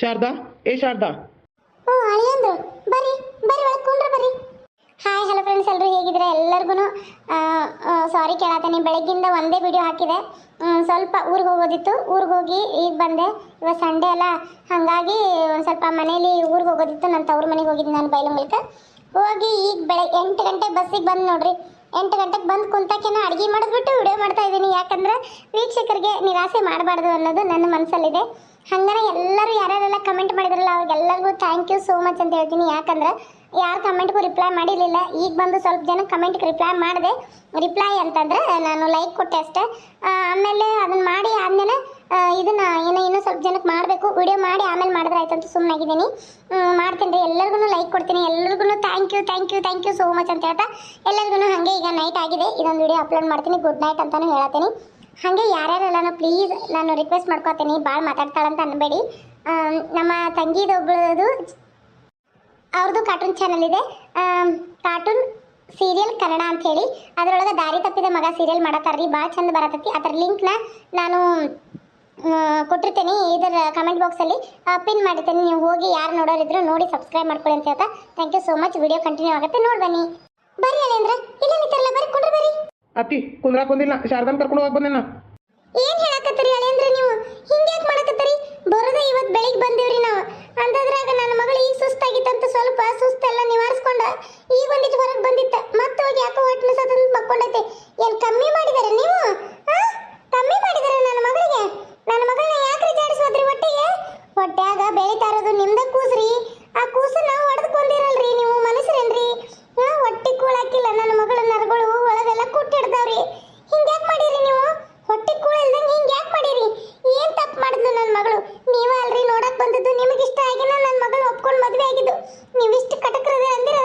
ಶಾರದಾ? ಏ ಶಾರದಾ? ಓ, ಅಳಿಯಂದ್ರು, ಬರ್ರಿ ಬರ್ರಿ ಒಳಗೆ ಕುಂಡ್ರ ಬರ್ರಿ. ಹಾಯ್ ಹಲೋ ಫ್ರೆಂಡ್ಸ್ ಎಲ್ಲರೂ ಹೇಗಿದ್ರೆ ಎಲ್ಲರಿಗೂ ಸಾರಿ ಕೇಳಾತೇನೆ ಬೆಳಗ್ಗಿಂದ ಒಂದೇ ವಿಡಿಯೋ ಹಾಕಿದೆ. ಸ್ವಲ್ಪ ಊರಿಗೆ ಹೋಗೋದಿತ್ತು, ಊರಿಗೆ ಹೋಗಿ ಈಗ ಬಂದೆ. ಇವತ್ತು ಸಂಡೇ ಅಲ್ಲ, ಹಾಗಾಗಿ ಸ್ವಲ್ಪ ಮನೇಲಿ ಊರಿಗೆ ಹೋಗೋದಿತ್ತು ನನ್ನ ತವ್ರ ಮನೆಗೆ ಹೋಗಿದ್ದೆ ನಾನು ಬೈಲಂಗಲ್ಕ ಹೋಗಿ ಈಗ ಬೆಳಗ್ಗೆ ಎಂಟು ಗಂಟೆ ಬಸ್ಸಿಗೆ ಬಂದು ನೋಡ್ರಿ. ಎಂಟು ಗಂಟೆಗೆ ಬಂದು ಕುಂತಕ್ಕೇನೋ ಅಡುಗೆ ಮಾಡಿದ್ಬಿಟ್ಟು ವಿಡಿಯೋ ಮಾಡ್ತಾ ಇದ್ದೀನಿ. ಯಾಕಂದ್ರೆ ವೀಕ್ಷಕರಿಗೆ ನಿರಾಸೆ ಮಾಡಬಾರ್ದು ಅನ್ನೋದು ನನ್ನ ಮನಸ್ಸಲ್ಲಿದೆ ಹಂಗನೆ ಎಲ್ಲರೂ ಯಾರ್ಯಾರೆಲ್ಲ ಕಮೆಂಟ್ ಮಾಡಿದ್ರಲ್ಲ, ಅವ್ರಿಗೆಲ್ಲರಿಗೂ ಥ್ಯಾಂಕ್ ಯು ಸೋ ಮಚ್ ಅಂತ ಹೇಳ್ತೀನಿ. ಯಾಕಂದ್ರೆ ಯಾರು ಕಮೆಂಟ್ಗೂ ರಿಪ್ಲೈ ಮಾಡಿರಲಿಲ್ಲ. ಈಗ ಬಂದು ಸ್ವಲ್ಪ ಜನ ಕಮೆಂಟ್ಗೆ ರಿಪ್ಲೈ ಮಾಡಿದೆ. ರಿಪ್ಲೈ ಅಂತಂದ್ರೆ ನಾನು ಲೈಕ್ ಕೊಟ್ಟೆ ಅಷ್ಟೇ. ಆಮೇಲೆ ಅದನ್ನು ಮಾಡಿ ಆದಮೇಲೆ ಇದನ್ನು ಏನೋ ಇನ್ನೂ ಸ್ವಲ್ಪ ಜನಕ್ಕೆ ಮಾಡಬೇಕು. ವಿಡಿಯೋ ಮಾಡಿ ಆಮೇಲೆ ಮಾಡಿದ್ರೆ ಆಯ್ತು ಅಂತ ಸುಮ್ಮನಾಗಿದ್ದೀನಿ ಮಾಡ್ತೀನಿ ರೀ ಎಲ್ಲರಿಗೂ ಲೈಕ್ ಕೊಡ್ತೀನಿ. ಎಲ್ಲರಿಗೂ thank you thank you thank you so much ಅಂತ ಹೇಳ್ತಾ ಎಲ್ಲರಿಗೂ ಹಾಗೆ ಈಗ ನೈಟ್ ಆಗಿದೆ. ಇದೊಂದು ವಿಡಿಯೋ ಅಪ್ಲೋಡ್ ಮಾಡ್ತೀನಿ. ಗುಡ್ ನೈಟ್ ಅಂತಲೂ ಹೇಳತ್ತೀನಿ. ಹಾಗೆ ಯಾರ್ಯಾರೆಲ್ಲ ಪ್ಲೀಸ್ ನಾನು ರಿಕ್ವೆಸ್ಟ್ ಮಾಡ್ಕೋತೀನಿ ಭಾಳ ಮಾತಾಡ್ತಾಳಂತ ಅನ್ಬೇಡಿ. ನಮ್ಮ ತಂಗಿದೊಬ್ಬಳದು ಅವ್ರದ್ದು ಕಾರ್ಟೂನ್ ಚಾನಲ್ ಇದೆ. ಕಾರ್ಟೂನ್ ಸೀರಿಯಲ್ ಕನ್ನಡ ಅಂತ ಹೇಳಿ ಅದರೊಳಗೆ ದಾರಿ ತಪ್ಪಿದ ಮಗ ಸೀರಿಯಲ್ ಮಾಡತ್ತಾರ್ರಿ ಭಾಳ ಚಂದ ಬರತೈತಿ. ಅದರ ಲಿಂಕ್ನ ನಾನು ಕೊಟ್ಟಿರ್ತೀನಿ ಇದರ ಕಮೆಂಟ್ ಬಾಕ್ಸಲ್ಲಿ ಪಿನ್ ಮಾಡಿರ್ತೀನಿ, ನೀವು ಹೋಗಿ ಯಾರು ನೋಡೋರಿದ್ರು ನೋಡಿ ಸಬ್ಸ್ಕ್ರೈಬ್ ಮಾಡ್ಕೊಳ್ಳಿ ಅಂತ ಹೇಳ್ತಾ. Thank you so much video continue ಆಗುತ್ತೆ. ನೋಡಿ ಬನ್ನಿ. ಬರ್ರಿ ಅಲ್ಲಿಂದ್ರೆ ಇಲ್ಲ ಬರ್ರಿ ಕೊಡ್ರಿ ಬರ್ರಿ. ಅತ್ತಿ ಕುಂದ್ರಾಕ್ ಬಂದಿಲ್ಲ. ಶಾರದಾನ್ ಕರ್ಕೊಂಡು ಹೋಗಿ ಬಂದೇನ? ಏನ್ ಹೇಳಕತ್ತೀರಿ ಅಳೇಂದ್ರ ನೀವು? ಹಿಂಗ್ಯಾಕ್ ಮಾಡಕತ್ತೀರಿ ಬರೋದ ಇವತ್ ಬೆಳಿಗ್ಗೆ ಬಂದಿವ್ರಿ ನಾವು ಅಂತದ್ರಾಗ ನನ್ನ ಮಗಳು ಈಗ ಸುಸ್ತಾಗಿತ್ತಂತ ಸ್ವಲ್ಪ ಸುಸ್ತೆಲ್ಲ ನಿವಾರಿಸ್ಕೊಂಡ ಈಗ ಒಂದಿಟ್ಟು ಹೊರಗೆ ಬಂದಿತ್ತ ಮತ್ತೆ ಹೋಗಿ ಯಾಕೋ ಹೊಟ್ಟೆ ನುಸದಂತ ಮಕ್ಕೊಂಡೈತೆ ಏನ್ ಕಮ್ಮಿ ಮಾಡಿದಾರೆ ನೀವು ಆ? ಕಮ್ಮಿ ಮಾಡಿದಾರೆ ನನ್ನ ಮಗಳಿಗೆ ನನ್ನ ಮಗಳನ್ನ ಯಾಕ್ರಿ ಜಾಡಿಸೋದ್ರಿ ಹೊಟ್ಟೆಗೆ ಹೊಟ್ಯಾಗ ಬೆಳಿತಾ ಇರೋದು ನಿಮ್ದ ಕೂಸ್ರಿ ಆ ಕೂಸನ್ನ ಹೊಡೆದ್ಕೊಂಡಿರಲ್ರಿ ನೀವು ಮನಸ್ಸರೇನ್ರಿ ಹಾ ಹೊಟ್ಟೆ ಕೂಳಾಕಿಲ್ಲ ನನ್ನ ಮಗಳ ನರಗಳು ಒಳಗೆಲ್ಲ ಕುಟ್ಟಿಡ್ತಾವ್ರಿ ಹಿಂಗ್ಯಾಕ್ ಮಾಡಿರಿ ನೀವು ಹೊಟ್ಟೆ ಕೂಳ ಇಲ್ದಂಗೆ ಹಿಂಗ್ ಯಾಕೆ ಮಾಡಿರಿ ಏನ್ ತಪ್ಪು ಮಾಡಿದ್ಲು ನನ್ನ ಮಗಳು ನೀವ ಅಲ್ರಿ ನೋಡಕ್ ಬಂದದ್ದು ನಿಮಗೆ ಇಷ್ಟ ಆಗಿನ ನನ್ನ ಮಗಳು ಒಪ್ಕೊಂಡು ಮದುವೆ ಆಗಿದ್ದು ನೀವು ಇಷ್ಟು ಕಟಕರದ ಅಂದಿರ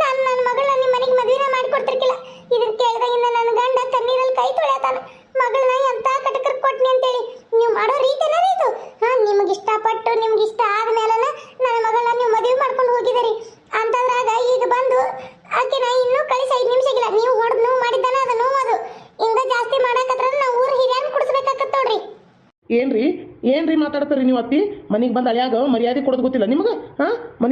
ನಾನು ನನ್ನ ಮಗಳನ್ನ ನಿಮ್ಮ ಮನೆಗೆ ಮದುವೆನ ಮಾಡಿಕೊಡ್ತಿರ್ಕಿಲ್ಲ ಇದನ್ನ ಕೇಳ್ದಾಗಿಂದ ನನ್ನ ಗಂಡ ತಣ್ಣೀರಲ್ಲಿ ಕೈ ತೊಳ್ಯಾತಾನ ಮಗಳನ್ನ ಎಂತ ಕಟಕರ್ ಕೊಟ್ನಿ ಅಂತೇಳಿ ನೀವು ಮಾಡೋ ರೀತಿನ ಇದು ಹಾ ನಿಮ್ಗೆ ಇಷ್ಟಪಟ್ಟು ನಿಮ್ಗೆ ಇಷ್ಟ ಆದ್ಮೇಲನ ನನ್ನ ಮಗಳನ್ನ ನೀವು ಮದುವೆ ಮಾಡ್ಕೊಂಡು ಹೋಗಿದ್ದೀರಿ ಅಂತದ್ರಾಗ ಈಗ ಬಂದು ಆಕೆನ ಇನ್ನೂ ಕಳಿಸಿ ಐದು ನಿಮಿಷ ಆಗಿಲ್ಲ ನೀವು ಹೊಡೆದು ನೋವು ಮಾಡಿದ್ದಾನೆ ಅದು ನೋವು ಅದು ಹಿಂಗ ಜಾಸ್ತಿ ಮಾಡಕತ್ರ ನಾವು ಊರ್ ಹಿರಿಯರ್ ಕುಡಿಸ್ಬೇಕಾಗತ್ತ ನೋಡ್ರಿ ಏನ್ರಿ ಏನ್ರಿ ಮಾತಾಡ್ತೀರಿ ನೀವು ಅತ್ತಿ? ಮನೆಗೆ ಬಂದು ಅಳಿಯಾಗ ಮರ್ಯಾದೆ ಕೊಡೋದು ಗೊತ್ತಿಲ್ಲ. ನಿಮಗೆ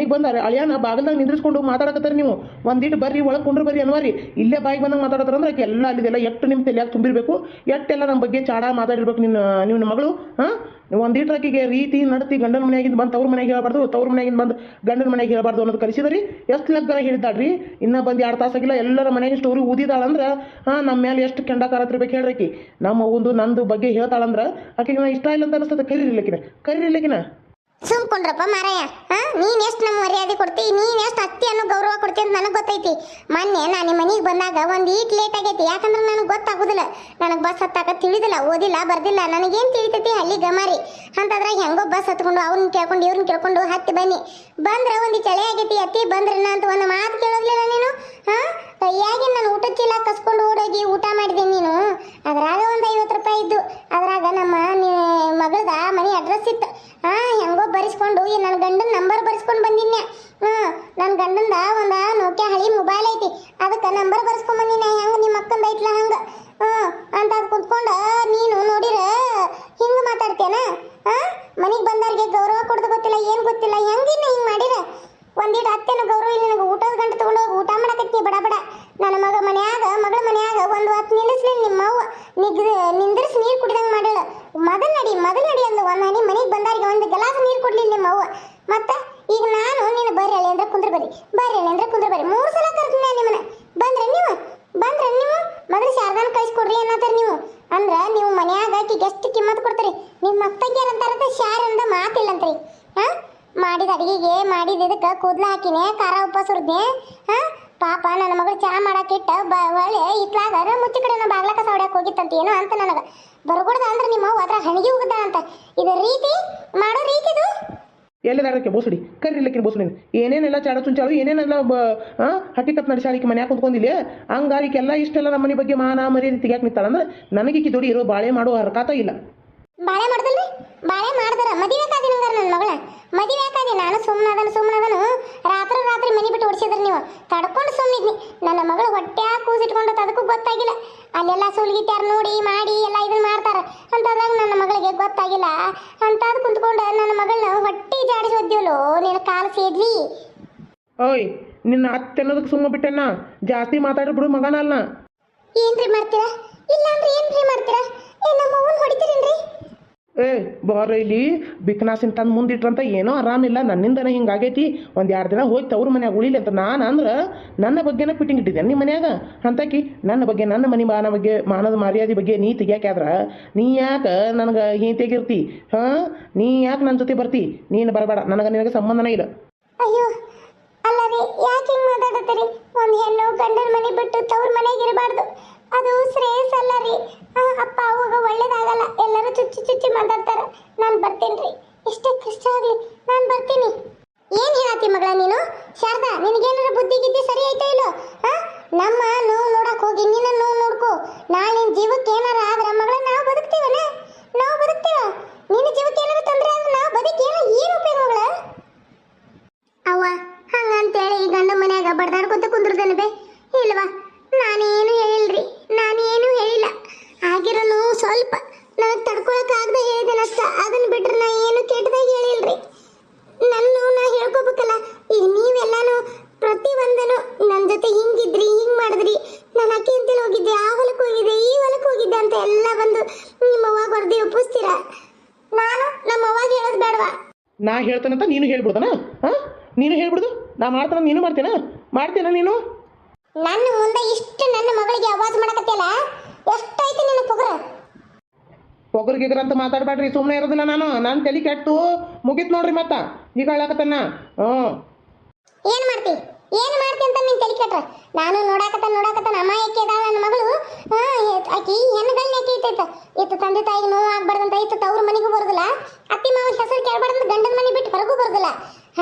ಮನೆಗೆ ಬಂದ ಅಳಿಯಾನ ಬಾಗಿಲ್ದಾಗ ನಿಂದ್ರಿಸ್ಕೊಂಡು ಮಾತಾಡಕತ್ತಾರೆ ನೀವು. ಒಂದಿಟ್ಟು ಬರ್ರಿ, ಒಳಗೆ ಕುಂಡ್ರು ಬರ್ರಿ ಅನ್ವಾರಿ ಇಲ್ಲೇ ಬಾಯಿಗೆ ಬಂದಾಗ ಮಾತಾಡತ್ತಾರ ಅಂದ್ರೆ ಎಲ್ಲ ಅಲ್ಲಿದೆಲ್ಲ ಎಷ್ಟು ನಿಮ್ಮ ತಲೆಯಾಗ ತುಂಬಿರ್ಬೇಕು, ಎಷ್ಟೆಲ್ಲ ನಮ್ಮ ಬಗ್ಗೆ ಚಾಡ ಮಾತಾಡಿರ್ಬೇಕು ನಿನ್ನ ನಿಮ್ಮ ಮಗಳು, ಹಾಂ? ಒಂದಿಟ್ಟು ಆಕೆಗೆ ರೀತಿ, ನಡತಿ, ಗಂಡನ ಮನೆಯಾಗಿಂದ ಬಂದು ತವ್ರ ಮನೆಗೆ ಹೇಳಬಾರ್ದು, ತವ್ರ ಮನೆಯಾಗಿಂದ ಬಂದು ಗಂಡನ ಮನೆಗೆ ಹೇಳಬಾರ್ದು ಅನ್ನೋದು ಕಲಿಸಿದ್ರಿ. ಎಷ್ಟು ಲಗ್ನ ಹೇಳಿದ್ದಾಳ್ರಿ ಇನ್ನೂ ಬಂದು ಎರಡು ತಾಸಾಗಿಲ್ಲ ಎಲ್ಲರ ಮನೆಗೆ ಸ್ಟೋರಿ ಊದಿದಾಳಂದ್ರೆ ಹಾಂ ನಮ್ಮ ಮೇಲೆ ಎಷ್ಟು ಕೆಂಡಕಾರ ಹತ್ತಿರ್ಬೇಕು ಹೇಳ್ರಿ ಆಕಿ. ನಮ್ಮ ಒಂದು ನಂದು ಬಗ್ಗೆ ಹೇಳ್ತಾಳಂದ್ರೆ ಆಕೆಗೆ ನಾ ಇಷ್ಟ ಇಲ್ಲ ಅಂತ ಅನಿಸ್ತದೆ ಕರೀರಿಲ್ಲಕಿನ ಕರೀರಿಲ್ಲಕಿನ ಸುಮ್ಕೊಂಡ್ರಪ್ಪ ಮಾರಾಯ. ನೀನ್ ಎಷ್ಟು ನಮ್ಮ ಮರ್ಯಾದೆ ಕೊಡ್ತಿ? ನೀನ್ ಎಷ್ಟು ಅತ್ತಿ ಅನ್ನೋ ಗೌರವ ಕೊಡ್ತಿ ಅಂತ ನನಗೆ ಗೊತ್ತೈತಿ. ಮೊನ್ನೆ ನಾನು ನಿಮ್ಮ ಮನೆಗೆ ಬಂದಾಗ ಒಂದು ಈಟ್ ಲೇಟ್ ಆಗೈತಿ. ಯಾಕಂದ್ರೆ ನನಗೆ ಗೊತ್ತಾಗುದಿಲ್ಲ. ನನಗೆ ಬಸ್ ಹತ್ತಾಕ ತಿಳಿದಿಲ್ಲ, ಓದಿಲ್ಲ, ಬರ್ದಿಲ್ಲ. ನನಗೇನು ತಿಳಿತೈತಿ? ಅಲ್ಲಿ ಗಮಾರಿ. ಅಂತದ್ರಾಗ ಹೆಂಗೋ ಬಸ್ ಹತ್ಕೊಂಡು ಅವ್ರನ್ನ ಕೇಳ್ಕೊಂಡು ಇವ್ರನ್ನ ಕೇಳ್ಕೊಂಡು ಹತ್ತಿ ಬನ್ನಿ. ಬಂದ್ರೆ ಒಂದು ಚಳಿ ಆಗೈತಿ, ಅತ್ತಿ ಬಂದ್ರನ ಅಂತ ಒಂದು ಮಾತು ಕೇಳೋದಿಲ್ಲ ನೀನು ಹಾ ಕೈಯಾಗಿ ನಾನು ಊಟ ಚೀಲ ಕಸ್ಕೊಂಡು ಓಡೋಗಿ ಊಟ ಮಾಡಿದೆ ನೀನು ಅದ್ರಾಗ ಒಂದು ಐವತ್ತು ರೂಪಾಯಿ ಇದ್ದು ಅದ್ರಾಗ ನಮ್ಮ ನಿ- ಮಗಳದ ಮನೆ ಅಡ್ರೆಸ್ ಇತ್ತು ಹಾ ಹೆಂಗೋ ಬರೆಸ್ಕೊಂಡು ಈ ನನ್ನ ಗಂಡನ ನಂಬರ್ ಬರೆಸ್ಕೊಂಡು ಬಂದಿನ್ಯ ಹಾ ನನ್ನ ಗಂಡಂದ ಒಂದು ನೋಕ್ಯಾ ಹಳಿ ಮೊಬೈಲ್ ಐತಿ ಅದಕ್ಕೆ ನಂಬರ್ ಬರೆಸ್ಕೊಂಡ್ ಬಂದಿನ ಹೆಂಗ ನಿಮ್ಮ ಅಕ್ಕಂದ ಐತ್ಲ ಹಂಗ ಹಾ ಅಂತ ಅದು ಕುತ್ಕೊಂಡು ನೀನು ನೋಡಿರ ಹಿಂಗ ಮಾತಾಡ್ತೇನ ಹಾ ಮನೆಗೆ ಬಂದವ್ರಿಗೆ ಗೌರವ ಕೊಡೋದು ಗೊತ್ತಿಲ್ಲ, ಏನು ಗೊತ್ತಿಲ್ಲ, ಹೆಂಗಿನ್ನ ಹಿಂಗೆ ಮಾಡಿರ? ಒಂದಿಟ್ಟು ಅತ್ತೆನ ಗೌರವ ಇಲ್ಲ ನನಗೆ. ಊಟದ ಗಂಟು ತಗೊಂಡು ಹೋಗಿ ಊಟ ಮಾಡಕತ್ತಿ, ಬಡ ಬಡ. ನನ್ನ ಮಗ ಮನ್ಯಾಗ, ಮಗಳ ಮನ್ಯಾಗ ಒಂದು ಹೊತ್ತು ನಿಲ್ಲಿಸ್ಲಿ ನಿಮ್ಮ ಅವ್ವ. ನಿಗ್ ನಿಂದ್ರಿಸಿ ನೀರು ಕುಡಿದಂಗೆ ಮಾಡಳ ಮೊದಲ್ ನಡಿ ಮೊದಲ್ ನಡಿ ಅಂದು ಒಂದು ಹನಿ ಮನೆಗೆ ಬಂದವ್ರಿಗೆ ಒಂದು ಗ್ಲಾಸ್ ನೀರು ಕೊಡ್ಲಿಲ್ಲ ನಿಮ್ಮ ಅವ್ವ. ಮತ್ತೆ ಈಗ ನಾನು ನೀನು ಬರ್ರಿ ಅಲ್ಲಿ ಅಂದ್ರೆ ಕುಂದ್ರ ಬರ್ರಿ ಬರ್ರಿ ಅಲ್ಲಿ ಅಂದ್ರೆ ಕುಂದ್ರ ಮೂರು ಸಲ ಕರ್ತೀನಿ ನಿಮ್ಮನ್ನ ಬಂದ್ರೆ ನೀವು ಬಂದ್ರೆ ನೀವು ಮೊದಲು ಶಾರದಾನ ಕಳಿಸ್ಕೊಡ್ರಿ ಅನ್ನತ್ತಾರ ನೀವು ಅಂದ್ರ ನೀವು ಮನ್ಯಾಗ ಆಕಿಗೆ ಎಷ್ಟು ಕಿಮ್ಮತ್ ಕೊಡ್ತೀರಿ ನಿಮ್ಮ ಅಪ್ಪಗೆ ಅಂತಾರತ್ತೆ ಶಾರ ಅಂದ ಮಾತಿಲ್ಲಂತ್ರಿ ಹಾ ಮಾಡಿದ ಅಡಿಗೆಗೆ ಮಾಡಿದ ಇದಕ್ಕೆ ಕೂದ್ಲ ಹಾಕಿನಿ, ಖಾರ ಉಪ್ಪ ಸುರಿದೆ ಹಾ? ಪಾಪ ನನ್ನ ಮಗಳು ಚಾ ಮಾಡಕ್ಕಿಟ್ಟ ಬ, ಒಳ್ಳೆ ಇತ್ಲಾಗ ಮುಚ್ಚಿ ಕಡೆ ನಮ್ಮ ಬಾಗ್ಲಕ ಹೊಡ್ಯಾಕ ಹೋಗಿತ್ತಂತ ಏನೋ ಅಂತ ನನಗೆ. ಬರ್ಕೊಡ್ದ ಅಂದ್ರೆ ನಿಮ್ಮ ಅದ್ರ ಹಣಿಗೆ ಅಂತ ಇದು ರೀತಿ, ಮಾಡೋ ರೀತಿ ಇದು? ಎಲ್ಲಿದಾರಕ್ಕೆ ಬೋಸಡಿ ಕರೀಲಿಕ್ಕಿನ ಬೋಸಡಿ ಏನೇನೆಲ್ಲ ಚಾಡು ಚುಂಚಾಳು, ಏನೇನೆಲ್ಲ ಬ ಹಾಂ ಹಕ್ಕಿಕತ್ ನಡೆಸಾಳಿಕೆ ಮನ್ಯಾಗ ಕುಂತ್ಕೊಂಡಿಲ್ಲ ಹಂಗಾರಿಕೆಲ್ಲ ಇಷ್ಟೆಲ್ಲ ನಮ್ಮ ಮನೆ ಬಗ್ಗೆ ಮಾನ ಮರ್ಯಾದೆ ತೆಗಿಯಾಕೆ ನಿಂತಾಳಂದ್ರೆ ನನಗೆ ದೊಡಿ ಇರೋ ಬಾಳೆ ಮಾಡೋ ಹರಕಾತ ಇಲ್ಲ. ಬಾಳೆ ಮಾಡ್ದಲ್ರಿ? ಬಾಳೆ ಮಾಡ್ದಾರ. ಮದುವೆ ಕಾದಿ ನಂಗಾರ ನನ್ನ ಮಗಳ? ಮದುವೆ ಕಾದಿ ನಾನು ಸುಮ್ಮನದನು ಸುಮ್ಮನದನು ರಾತ್ರಿ ರಾತ್ರಿ ಮನೆ ಬಿಟ್ಟು ಓಡಿಸಿದ್ರಿ ನೀವು. ತಡ್ಕೊಂಡು ಸುಮ್ಮನಿದ್ನಿ ನನ್ನ ಮಗಳು ಹೊಟ್ಟೆ ಕೂಸಿಟ್ಕೊಂಡು ಅದಕ್ಕೂ ಗೊತ್ತಾಗಿಲ್ಲ. ಅಲ್ಲೆಲ್ಲ ಸುಲ್ಗಿತ್ಯಾರ ನೋಡಿ ಮಾಡಿ ಎಲ್ಲ ಇದನ್ನ ಮಾಡ್ತಾರ. ಅಂತದ್ರಾಗ ನನ್ನ ಮಗಳಿಗೆ ಗೊತ್ತಾಗಿಲ್ಲ. ಅಂತದ್ ಕುಂತ್ಕೊಂಡು ನನ್ನ ಮಗಳನ್ನ ಹೊಟ್ಟೆ ಜಾಡಿಸಿ ಇಲ್ಲೋ ನಿನ್ನ ಕಾಲು ಸೇದ್ಲಿ ಓಯ್ ನಿನ್ನ ಅತ್ತೆ ಅನ್ನೋದಕ್ಕೆ ಸುಮ್ಮ ಬಿಟ್ಟಣ್ಣ ಜಾಸ್ತಿ ಮಾತಾಡಿ ಬಿಡು ಮಗನ ಅಲ್ಲ ಏನ್ರಿ ಮಾಡ್ತೀರಾ? ಇಲ್ಲ ಅಂದ್ರೆ ಏನ್ರಿ ಮಾಡ್ತೀರಾ? ಏ ನಮ್ಮ ಅವ್ವನ್ ಏ, ಬಾರ ಇಲ್ಲಿ, ಬಿಕ್ನಾಸಿನ ತಂದು ಮುಂದಿಟ್ರಂತ ಏನೋ ಆರಾಮಿಲ್ಲ ನನ್ನಿಂದನೇ ಹಿಂಗಾಗೈತಿ. ಒಂದು ಎರಡು ದಿನ ಹೋಗಿ ತವ್ರ ಮನ್ಯಾಗ ಉಳಿಲಿ ಅಂತ ನಾನು ಅಂದ್ರೆ ನನ್ನ ಬಗ್ಗೆನ ಪಿಟ್ಟಿಂಗ್ ಇಟ್ಟಿದ್ದೆ ನಿಮ್ಮ ಮನ್ಯಾಗ. ಅಂತಕಿ ನನ್ನ ಬಗ್ಗೆ, ನನ್ನ ಮನೆ ಮಾನ ಬಗ್ಗೆ, ಮಾನದ ಮರ್ಯಾದೆ ಬಗ್ಗೆ ನೀ ತೆಗಿಯಾಕ್ಯಾದ್ರ? ನೀ ಯಾಕೆ ನನಗೆ ಹಿಂತೆಗಿರ್ತಿ? ಹಾಂ? ನೀ ಯಾಕೆ ನನ್ನ ಜೊತೆ ಬರ್ತಿ? ನೀನು ಬರಬೇಡ, ನನಗೆ ನಿನಗೆ ಸಂಬಂಧನೇ ಇಲ್ಲ. ಅಯ್ಯೋ ಅಲ್ಲ ರೀ ಯಾಕೆ ಹಿಂಗೆ ಮಾತಾಡತ್ತೀರಿ? ಒಂದು ಹೆಣ್ಣು ಗಂಡನ ಮನೆ ಬಿಟ್ಟು ತವ್ರ ಮನೆಗೆ ಇರಬಾರ್ದು. ಅದು ಶ್ರೇಯಸ್ ಅಲ್ಲ ರೀ. ಅಪ್ಪ ಅವಾಗ ಒಳ್ಳೇದಾಗಲ್ಲ. ಎಲ್ಲರೂ ಚುಚ್ಚಿ ಚುಚ್ಚಿ ಮಾತಾಡ್ತಾರ. ನಾನ್ ಬರ್ತೀನಿ ಎಷ್ಟೇ ಕಷ್ಟ ಆಗ್ಲಿ, ನಾನ್ ಬರ್ತೀನಿ. ಏನ್ ಹೇಳತ್ತಿ ಮಗಳ ನೀನು? ಶಾರದಾ, ನಿನಗೇನಾರ ಬುದ್ಧಿ ಗಿದ್ದಿ ಸರಿ ಆಯ್ತಾ ಇಲ್ಲೋ? ನಮ್ಮ ನೋವು ನೋಡಕ್ ಹೋಗಿ, ನಿನ್ನ ನೋವು ನೋಡ್ಕೋ. ನಾಳೆ ನಿನ್ ಜೀವಕ್ಕೆ ಏನಾರ ಆದ್ರ ಮಗಳ ನಾವು ಬದುಕ್ತೀವನ ನಾವು ಬದುಕ್ತೀವ ನಿನ್ನ ಜೀವಕ್ಕೆ ಏನಾರ ತೊಂದ್ರೆ ಆದ್ರೆ ನಾವು ಬದುಕಿ ಏನೋ ಏನು ಉಪಯೋಗ ಮಗಳ ಅವ್ವ ಹಂಗಂತೇಳಿ ಈ ಗಂಡ ಮನ್ಯಾಗ ಬಡ್ದಾಡ್ಕೊತ ಕುಂದ್ರದನ ಬೇ ಇಲ್ವಾ ನಾನೇನು ಹೇಳಿಲ್ರಿ ನಾನೇನು ಹೇಳಿಲ್ಲ ಆಗಿರೋನು ಸ್ವಲ್ಪ ನನಗೆ ತಡ್ಕೊಳಕ್ ಆಗದೆ ಹೇಳಿದೆನಷ್ಟ ಅದನ್ನ ಬಿಟ್ರೆ ನಾ ಏನು ಕೆಟ್ಟದಾಗಿ ಹೇಳಿಲ್ರಿ ನನ್ನ ನಾ ಹೇಳ್ಕೊಬೇಕಲ್ಲ ಈಗ ನೀವೆಲ್ಲಾನು ಪ್ರತಿ ಒಂದನು ನನ್ನ ಜೊತೆ ಹಿಂಗಿದ್ರಿ ಹಿಂಗ್ ಮಾಡಿದ್ರಿ ನಾನು ಅಕ್ಕಿ ಅಂತೇಳಿ ಹೋಗಿದ್ದೆ ಆ ಹೊಲಕ್ಕೆ ಹೋಗಿದ್ದೆ ಈ ಹೊಲಕ್ಕೆ ಹೋಗಿದ್ದೆ ಅಂತ ಎಲ್ಲ ಬಂದು ನಿಮ್ಮ ಅವ್ವಾಗ ಹೊರದಿ ಒಪ್ಪಿಸ್ತೀರ ನಾನು ನಮ್ಮ ಅವ್ವಾಗ ಹೇಳೋದು ಬೇಡವಾ ನಾ ಹೇಳ್ತಾನಂತ ನೀನು ಹೇಳ್ಬಿಡ್ದನ ಹಾಂ? ನೀನು ಹೇಳ್ಬಿಡ್ದು ನಾ ಮಾಡ್ತಾನ ನೀನು ಮಾಡ್ತೀನ ಮಾಡ್ತೀನ ನೀನು? ನನ್ನ ಮುಂದೆ ಇಷ್ಟು ನನ್ನ ಮಗಳಿಗೆ ಆವಾಜ್ ಮಾಡಕತ್ತಿಲ್ಲ ಎಷ್ಟೈತಿ ನಿನ್ನ ಪುಗ್ರ? ಪೊಗರ್ ಗಿಗ್ರ ಅಂತ ಮಾತಾಡಬೇಡ್ರಿ ಸುಮ್ಮನೆ ಇರೋದಿಲ್ಲ ನಾನು. ನಾನು ತಲೆ ಕೆಟ್ಟು ಮುಗೀತು ನೋಡ್ರಿ ಮತ್ತ. ಈಗ ಹೇಳಕತ್ತನ್ನ ಹ್ಞೂ ಏನು ಮಾಡ್ತಿ? ಏನ್ ಮಾಡ್ತಿ ಅಂತ ನಿನ್ ತಲೆ ಕೆಟ್ರ? ನಾನು ನೋಡಾಕತ್ತ ನೋಡಾಕತ್ತ ಯಾಕೆ ಇದಾಳ ನನ್ನ ಮಗಳು. ಆಕಿ ಹೆಣ್ಣುಗಳನ್ನ ಯಾಕೆ ಇತ್ತೈತ ಇತ್ತು ತಂದೆ ತಾಯಿಗೆ ನೋವು ಆಗ್ಬಾರ್ದಂತ ಇತ್ತು ತವ್ರ ಮನೆಗೂ ಬರೋದಿಲ್ಲ. ಅತ್ತಿ ಮಾವನ ಹೆಸರು ಕೇಳ್ಬಾರ್ದಂತ ಗಂಡನ ಮನೆ ಬಿಟ್ಟು ಹೊರಗೂ ಬರೋದಿಲ್ಲ.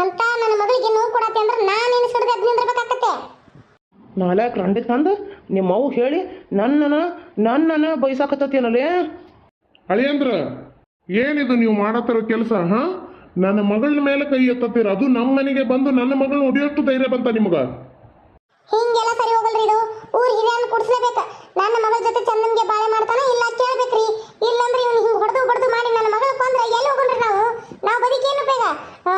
ಅಂತ ನನ್ನ ಮಗಳಿಗೆ ನೋವು ಕೊಡತ್ತೆ ಅಂದ್ರೆ ನಾನು ಏನು ಸಿಡ್ದು ಅದ್ ನಿಂದಿರ್ಬೇಕಾಗತ್ತೆ ನಾಲ್ಕು ರಂಡಿ ತಂದು ನಿಮ್ಮ ಅವು ಹೇಳಿ ನನ್ನನ ನನ್ನನ ಬೈಸಾಕತ್ತೇನಲ್ಲೇ ಅಳಿಯಂದ್ರ ಏನಿದು ನೀವು ಮಾಡತ್ತಿರೋ ಕೆಲಸ ಹಾ? ನನ್ನ ಮಗಳ ಮೇಲೆ ಕೈ ಎತ್ತತ್ತೀರ? ಅದು ನಮ್ಮ ಮನೆಗೆ ಬಂದು ನನ್ನ ಮಗಳನ್ನ ಹೊಡಿಯೋಷ್ಟು ಧೈರ್ಯ ಬಂತ ನಿಮಗ? ಹಿಂಗೆಲ್ಲ ಸರಿ ಹೋಗಲ್ರಿ ಇದು. ಊರ್ ಹಿರಿಯನ್ ಕುಡಿಸ್ಲೇಬೇಕ. ನನ್ನ ಮಗಳ ಜೊತೆ ಚಂದನ್ಗೆ ಬಾಳೆ ಮಾಡ್ತಾನ ಇಲ್ಲ ಕೇಳ್ಬೇಕ್ರಿ ಇಲ್ಲಂದ್ರೆ ಇವ್ನು ಹಿಂಗ್ ಹೊಡೆದು ಬಡ್ದು ಮಾಡಿ ನನ್ನ ಮಗಳ ಕೊಂದ್ರೆ ಎಲ್ಲಿ ಹೋಗೋಣ್ರಿ ನಾವು ನಾವು ಬದುಕೇನು ಬೇಗ ಹಾ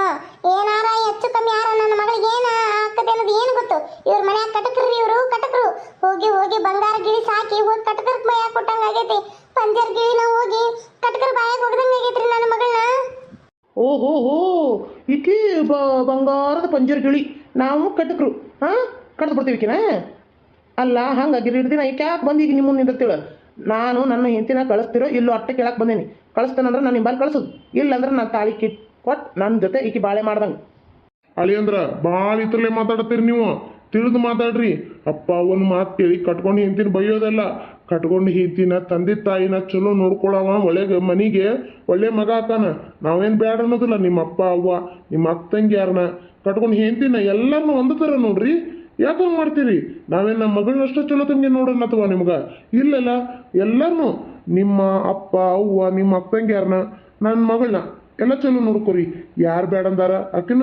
ಏನಾರ ಹೆಚ್ಚು ಕಮ್ಮಿ ಯಾರ ನನ್ನ ಮಗಳಿಗೆ ಏನ ಆಕತೆ ಅನ್ನೋದು ಏನು ಗೊತ್ತು ಇವ್ರ ಮನ್ಯಾಗ ಕಟಕ್ರಿ ಇವರು ಕಟಕರು ಹೋಗಿ ಹೋಗಿ ಬಂಗಾರ ಗಿಳಿ ಸಾಕಿ ಹೋಗಿ ಕಟಕರ್ ಮೈಯಾಗ ಕೊಟ್ಟಂಗ ಆಗೈತಿ ಪಂಜರ್ ಗಿಳಿನ ಹೋಗಿ ಕಟಕರ್ ಬಾಯಾಗ ಹೋಗದಂಗ ಆಗೈತ್ರಿ ನನ್ನ ಮಗಳನ್ನ ಓಹೋ ಹೋ ಈಕಿ ಬ ಬಂಗಾರದ ಪಂಜರ್ ಗಿಳಿ ನಾವು ಹಾಂ ಕಡ್ದು ಬಿಡ್ತೀವಿ ಈಕಿನ. ಅಲ್ಲ ಹಂಗಾಗಿ ಹಿಡ್ದಿನ ಈಕೆ ಯಾಕೆ ಬಂದು ಈಗ ನಿಮ್ಮ ನಿಂದಿರ್ತೀಳ ನಾನು ನನ್ನ ಹೆಂಡತಿನ ಕಳಿಸ್ತಿರೋ, ಇಲ್ಲೋ ಅಟ್ಟೆ ಕೇಳಕ್ಕೆ ಬಂದೇನಿ. ಕಳಿಸ್ತಾನಂದ್ರೆ ನಾನು ನಿಂಬಲ್ಲಿ ಕಳಿಸೋದು. ಇಲ್ಲಂದ್ರೆ ನಾನು ತಾಳಿ ಕಿಟ್ ಕೊಟ್ಟು ನನ್ನ ಜೊತೆ ಈಕಿ ಬಾಳೆ ಮಾಡ್ದಂಗೆ. ಅಳಿಯಂದ್ರ ಭಾಳ ಇತರಲೆ ಮಾತಾಡ್ತೀರಿ ನೀವು. ತಿಳಿದು ಮಾತಾಡ್ರಿ. ಅಪ್ಪ, ಒಂದು ಮಾತು ಕೇಳಿ ಕಟ್ಕೊಂಡು ಹೆಂಡ್ತಿನ ಬೈಯೋದಲ್ಲ. ಕಟ್ಕೊಂಡು ಹೀತಿನ ತಂದೆ ತಾಯಿನ ಚಲೋ ನೋಡ್ಕೊಳವ ಒಳ್ಳೆ ಮನೆಗೆ ಒಳ್ಳೆ ಮಗ ಆತಾನ. ನಾವೇನು ಬೇಡ ಅನ್ನೋದಿಲ್ಲ, ನಿಮ್ಮ ಅಪ್ಪ, ಅವ್ವ, ನಿಮ್ಮ ಅಕ್ಕ ತಂಗಿ ಯಾರನ್ನ ಕಟ್ಕೊಂಡು ಹೆಂಡ್ತಿನ ಎಲ್ಲರನ್ನೂ ಒಂದು ಥರ ನೋಡ್ರಿ. ಯಾಕೆ ಮಾಡ್ತೀರಿ? ನಾವೇನು ನಮ್ಮ ಮಗಳನ್ನಷ್ಟು ಚಲೋ ತಂಗಿ ನೋಡೋಣ ಅಥವಾ ನಿಮ್ಗೆ? ಇಲ್ಲಲ್ಲ ಎಲ್ಲರನ್ನೂ ನಿಮ್ಮ ಅಪ್ಪ, ಅವ್ವ, ನಿಮ್ಮ ಅಕ್ಕ ತಂಗಿ ಯಾರನ್ನ ನನ್ನ ಮಗಳನ್ನ ಎಲ್ಲ ಚಲೋ ನೋಡ್ಕೊರಿ. ಯಾರು ಬೇಡ ಅಂದಾರ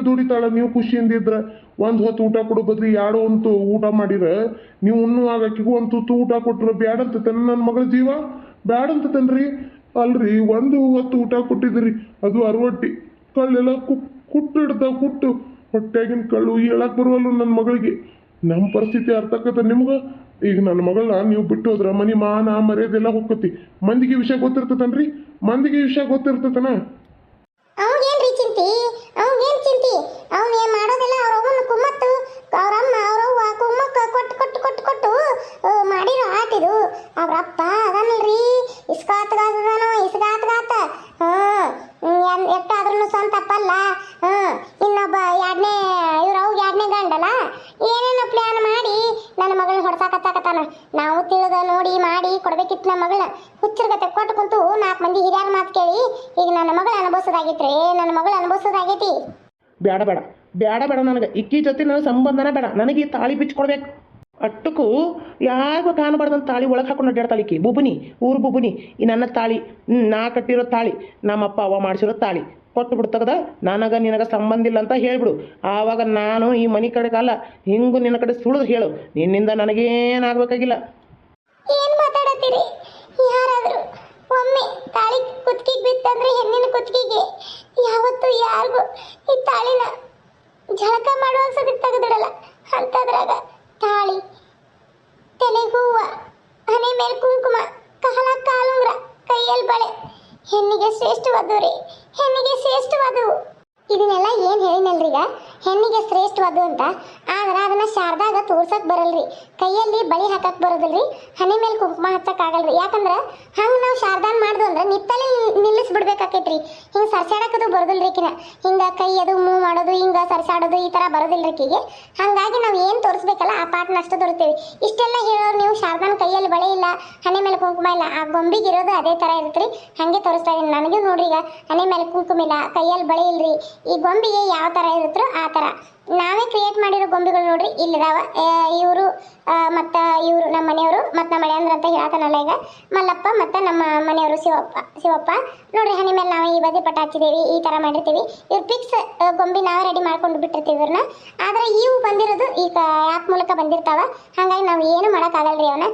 ದುಡಿತಾಳೆ, ನೀವು ಖುಷಿಯಿಂದ ಇದ್ರ. ಒಂದು ಹೊತ್ತು ಊಟ ಕೊಡೋ ಬದ್ರಿ ಯಾರೋ ಒಂದು ಊಟ ಮಾಡಿರ. ನೀವು ಉಣ್ಣುವಾಗ ಅಕ್ಕಿಗೂ ಒಂದು ತುತ್ತು ಊಟ ಕೊಟ್ರ ಬ್ಯಾಡ ಅಂತ ತನ್ನ ನನ್ನ ಮಗಳ ಜೀವ? ಬ್ಯಾಡ ಅಂತ ತನ್ರಿ? ಅಲ್ರಿ, ಒಂದು ಹೊತ್ತು ಊಟ ಕೊಟ್ಟಿದ್ರಿ. ಅದು ಅರವಟ್ಟಿ. ಕಳ್ಳೆಲ್ಲ ಕುಟ್ಟು ಹಿಡ್ದ ಕುಟ್ಟು. ಹೊಟ್ಟೆಗಿನ ಕಳ್ಳು ಹೇಳಕ್ ಬರುವಲ್ಲ ನನ್ನ ಮಗಳಿಗೆ. ನಮ್ಮ ಪರಿಸ್ಥಿತಿ ಅರ್ಥಕತ್ತ ನಿಮ್ಗೆ? ಈಗ ನನ್ನ ಮಗಳನ್ನ ನೀವು ಬಿಟ್ಟು ಹೋದ್ರ ಮನಿ ಮಾನ ಮರ್ಯಾದೆಲ್ಲ ಹೋಗ್ಕತಿ ಮಂದಿಗೆ ವಿಷಯ ಗೊತ್ತಿರ್ತತನ್ರಿ? ಮಂದಿಗೆ ವಿಷಯ ಗೊತ್ತಿರ್ತತನ? ಅವ್ನ ಏನ್ ಮಾಡೋದಿಲ್ಲ, ಅವ್ರ ಅವ್ವನ ಕುಮ್ಮತ್ತು, ಅವ್ರ ಅಮ್ಮ, ಅವ್ರ ಅವ್ವ ಕುಮ್ಮಕ್ಕ ಕೊಟ್ಟು ಕೊಟ್ಟು ಕೊಟ್ಟು ಕೊಟ್ಟು ಮಾಡಿರೋ ಆಟಿದು ಅವ್ರ ಅಪ್ಪ ಅದನ್ನಲ್ರಿ ಇಸ್ಕಾತ್ಗಾತದಾನೋ ಇಸ್ಕಾತ್ಗಾತ ಹ್ಮ್ ಎಷ್ಟಾದ್ರೂ ಸ್ವಂತ ಅಪ್ಪಲ್ಲ ಹ್ಮ್, ಇನ್ನೊಬ್ಬ ಎರಡನೇ, ಇವ್ರ ಅವ್ಗೆ ಎರಡನೇ ಗಂಡಲ್ಲ. ಏನೇನೋ ಪ್ಲಾನ್ ಮಾಡಿ ನನ್ನ ಮಗಳನ್ನ ಹೊಡ್ಸಾಕತ್ತಾಕತ್ತಾನ. ನಾವು ತಿಳಿದ ನೋಡಿ ಮಾಡಿ ಕೊಡ್ಬೇಕಿತ್ತು ನಮ್ಮ ಮಗಳ ಹುಚ್ಚರ್ಗತೆ ಕೊಟ್ಟು ಕುಂತು ನಾಲ್ಕು ಮಂದಿ ಹಿರಿಯರ ಮಾತು ಕೇಳಿ, ಈಗ ನನ್ನ ಮಗಳ ಅನುಭವಿಸೋದಾಗೈತ್ರಿ ನನ್ನ ಮಗಳು ಅನುಭವಿಸೋದಾಗೈತಿ. ಬೇಡ ಬೇಡ ಬೇಡ ಬೇಡ ನನಗೆ. ಇಕ್ಕಿ ಜೊತೆ ನನಗೆ ಸಂಬಂಧನ ಬೇಡ. ನನಗೆ ಈ ತಾಳಿ ಬಿಚ್ಕೊಡ್ಬೇಕು. ಅಟ್ಟಕ್ಕೂ ಯಾರಿಗೂ ಕಾಣಬಾರ್ದಂತ ತಾಳಿ ಒಳಗೆ ಹಾಕೊಂಡು ಅಡ್ಡಾಡ್ತಾಳೆ ಇಕ್ಕಿ ಬುಬುನಿ, ಊರು ಬುಬುನಿ, ಈ ನನ್ನ ತಾಳಿ ನಾ ಕಟ್ಟಿರೋ ತಾಳಿ, ನಮ್ಮಪ್ಪ ಅವ ಮಾಡಿಸಿರೋ ತಾಳಿ. ಕೊಟ್ಟು ಬಿಡ್ತಗದ ನನಗೆ ನಿನಗೆ ಸಂಬಂಧ ಇಲ್ಲ ಅಂತ ಹೇಳ್ಬಿಡು. ಆವಾಗ ನಾನು ಈ ಮನೆ ಕಡೆಗಲ್ಲ ಹಿಂಗೂ ನಿನ್ನ ಕಡೆ ಸುಳಿದು ಹೇಳು. ನಿನ್ನಿಂದ ನನಗೇನಾಗಬೇಕಾಗಿಲ್ಲ. ಏನು ಮಾತಾಡತ್ತೀರಿ? ಯಾರಾದ್ರು? ಒಮ್ಮೆ ತಾಳಿ ಕುತ್ತಿಗೆ ಬಿತ್ತಂದ್ರೆ ಹೆಣ್ಣಿನ ಕುತ್ತಿಗೆಗೆ ಯಾವತ್ತೂ ಯಾರಿಗೂ ಈ ತಾಳಿನ ಝಳಕ ಮಾಡುವ ಸತಿ ತೆಗೆದಿಡಲ್ಲ. ಅಂತದ್ರಾಗ ತಾಳಿ ತಲೆ ಹೂವ ಹಣೆ ಮೇಲೆ ಕುಂಕುಮ ಕಹಲ ಕಾಲುಂಗ್ರ, ಕೈಯಲ್ಲಿ ಬಳೆ. ಹೆಣ್ಣಿಗೆ ಶ್ರೇಷ್ಠವಾದವು ರೀ. ಹೆಣ್ಣಿಗೆ ಶ್ರೇಷ್ಠವಾದವು. ಇದನ್ನೆಲ್ಲ ಏನು ಈಗ ಹೆಣ್ಣಿಗೆ ಶ್ರೇಷ್ಠವಾದ್ದು ಅಂತ. ಆದ್ರೆ ಅದನ್ನ ಶಾರದಾಗ ತೋರ್ಸಕ್ ಬರಲ್ರಿ. ಕೈಯಲ್ಲಿ ಬಳಿ ಹಾಕಕ್ ಬರೋದಿಲ್ರಿ. ಹನಿ ಮೇಲೆ ಕುಂಕುಮ ಹಚ್ಚಕ್ ಆಗಲ್ರಿ. ಯಾಕಂದ್ರ ಹಂಗ್ ನಾವು ಶಾರದಾನ್ ಮಾಡ್ದು ಅಂದ್ರೆ ನಿತ್ತಲ್ಲಿ ನಿಲ್ಲಿಸ್ಬಿಡ್ಬೇಕಾಕೈತ್ರಿ. ಹಿಂಗ್ ಸರ್ಸಾಡಕದು ಬರೋದಿಲ್ರಿ ಕಿನ ಹಿಂಗ ಕೈ ಅದು ಮೂವ್ ಮಾಡೋದು, ಹಿಂಗ ಸರ್ಸಾಡೋದು ಈ ತರ ಬರೋದಿಲ್ರಿ ಆಕಿಗೆ. ಹಂಗಾಗಿ ನಾವು ಏನ್ ತೋರಿಸ್ಬೇಕಲ್ಲ, ಆ ಪಾಠನ ನಷ್ಟ ತೋರಿಸ್ತೀವಿ. ಇಷ್ಟೆಲ್ಲ ಹೇಳೋರು ನೀವು ಶಾರದಾನ್ ಕೈಯಲ್ಲಿ ಬಳೆ ಇಲ್ಲ ಹನಿ ಮೇಲೆ ಕುಂಕುಮ ಇಲ್ಲ, ಆ ಗೊಂಬಿಗೆ ಇರೋದು ಅದೇ ತರ ಇರುತ್ತೆ ಹಂಗೆ ತೋರಿಸ್ತಾ ಇದೀನಿ. ನನಗೂ ನೋಡ್ರಿ ಈಗ ಹನಿ ಮೇಲೆ ಕುಂಕುಮ ಇಲ್ಲ, ಕೈಯಲ್ಲಿ ಬಳೆ ಇಲ್ರಿ. ಈ ಗೊಂಬಿಗೆ ಯಾವ ತರ ಇರುತ್ತೋ ಆ ತರ. ನಾವೇ ಕ್ರಿಯೇಟ್ ಮಾಡಿರೋ ಗೊಂಬೆಗಳು ನೋಡ್ರಿ, ಇಲ್ಲದಾವ. ಇವರು ಮತ್ತ ಇವರು ನಮ್ಮ ಮನೆಯವರು, ಮತ್ತು ನಮ್ಮ ಮಳೆಯಂದ್ರ ಅಂತ ಹೇಳ್ತಾನಲ್ಲ ಈಗ. ಮಲ್ಲಪ್ಪ ಮತ್ತ ನಮ್ಮ ಮನೆಯವರು ಶಿವಪ್ಪ ಶಿವಪ್ಪ. ನೋಡ್ರಿ, ಹನಿ ಮೇಲೆ ನಾವು ಈ ಬದಿ ಪಟ ಹಚ್ಚಿದ್ದೀವಿ ಈ ತರ ಮಾಡಿರ್ತೀವಿ. ಇವ್ರು ಪಿಕ್ಸ್ ಗೊಂಬೆ ನಾವೇ ರೆಡಿ ಮಾಡ್ಕೊಂಡು ಬಿಟ್ಟಿರ್ತೀವಿ ಇವ್ರನ್ನ ಆದ್ರೆ ಇವು ಬಂದಿರೋದು ಈಗ ಆಪ್ ಮೂಲಕ ಬಂದಿರ್ತಾವ. ಹಾಗಾಗಿ ನಾವು ಏನು ಮಾಡೋಕ್ಕಾಗಲ್ರಿ ಅವನ್ನ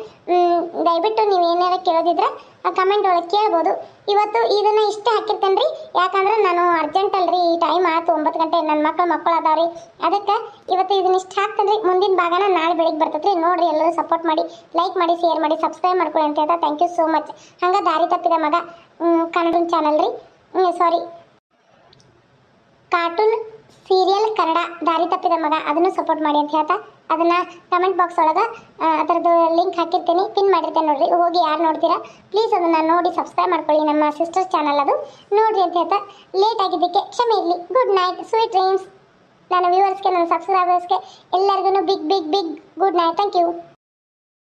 ದಯವಿಟ್ಟು ನೀವು ಏನಾರ ಕೇಳೋದಿದ್ರೆ ಕಮೆಂಟ್ ಒಳಗೆ ಕೇಳ್ಬೋದು. ಇವತ್ತು ಇದನ್ನ ಇಷ್ಟ ಹಾಕಿರ್ತೇನೆ ಯಾಕಂದ್ರೆ ನಾನು ಅರ್ಜೆಂಟ್ ಅಲ್ರಿ, ಈ ಟೈಮ್ ಆಯ್ತು, ಒಂಬತ್ತು ಗಂಟೆ ನನ್ನ ಮಕ್ಕಳು ಮಕ್ಕಳು ಅದಾವ್ರಿ. ಅದಕ್ಕೆ ಇವತ್ತು ಇದನ್ನ ಇಷ್ಟ ಹಾಕ್ತದ್ರಿ ಮುಂದಿನ ಭಾಗನ ನಾಳೆ ಬೆಳಿಗ್ಗೆ ಬರ್ತದ್ರಿ ನೋಡ್ರಿ ಎಲ್ಲರೂ ಸಪೋರ್ಟ್ ಮಾಡಿ ಲೈಕ್ ಮಾಡಿ ಶೇರ್ ಮಾಡಿ ಸಬ್ಸ್ಕ್ರೈಬ್ ಮಾಡ್ಕೊಳ್ಳಿ ಅಂತ ಹೇಳ್ತಾ ಥ್ಯಾಂಕ್ ಯು ಸೋ ಮಚ್ ಹಂಗೆ ದಾರಿ ತಪ್ಪಿದ ಮಗ ಕನ್ನಡ ಚಾನಲ್ ರೀ. ಸಾರಿ ಕಾರ್ಟೂನ್ ಸೀರಿಯಲ್ ಕನ್ನಡ ದಾರಿ ತಪ್ಪಿದ ಮಗ, ಅದನ್ನು ಸಪೋರ್ಟ್ ಮಾಡಿ ಅಂತ ಹೇಳ್ತಾ, ಅದನ್ನ ಕಮೆಂಟ್ ಬಾಕ್ಸ್ ಒಳಗೆ ಅದರದ್ದು ಲಿಂಕ್ ಹಾಕಿರ್ತೀನಿ ಪಿನ್ ಮಾಡಿರ್ತೇನೆ ನೋಡಿರಿ. ಹೋಗಿ ಯಾರು ನೋಡ್ತೀರಾ ಪ್ಲೀಸ್ ಅದನ್ನ ನೋಡಿ ಸಬ್ಸ್ಕ್ರೈಬ್ ಮಾಡ್ಕೊಳ್ಳಿ ನಮ್ಮ ಸಿಸ್ಟರ್ಸ್ ಚಾನಲ್ ಅದು. ನೋಡಿರಿ ಅಂತ ಹೇಳ್ತಾ ಲೇಟ್ ಆಗಿದ್ದಕ್ಕೆ ಕ್ಷಮೆ ಇರಲಿ. ಗುಡ್ ನೈಟ್ ಸ್ವೀಟ್ ಡ್ರೀಮ್ಸ್ ನನ್ನ ವ್ಯೂವರ್ಸ್ಗೆ ನನ್ನ ಸಬ್ಸ್ಕ್ರೈಬರ್ಸ್ಗೆ ಎಲ್ಲರಿಗೂ big big big good night thank you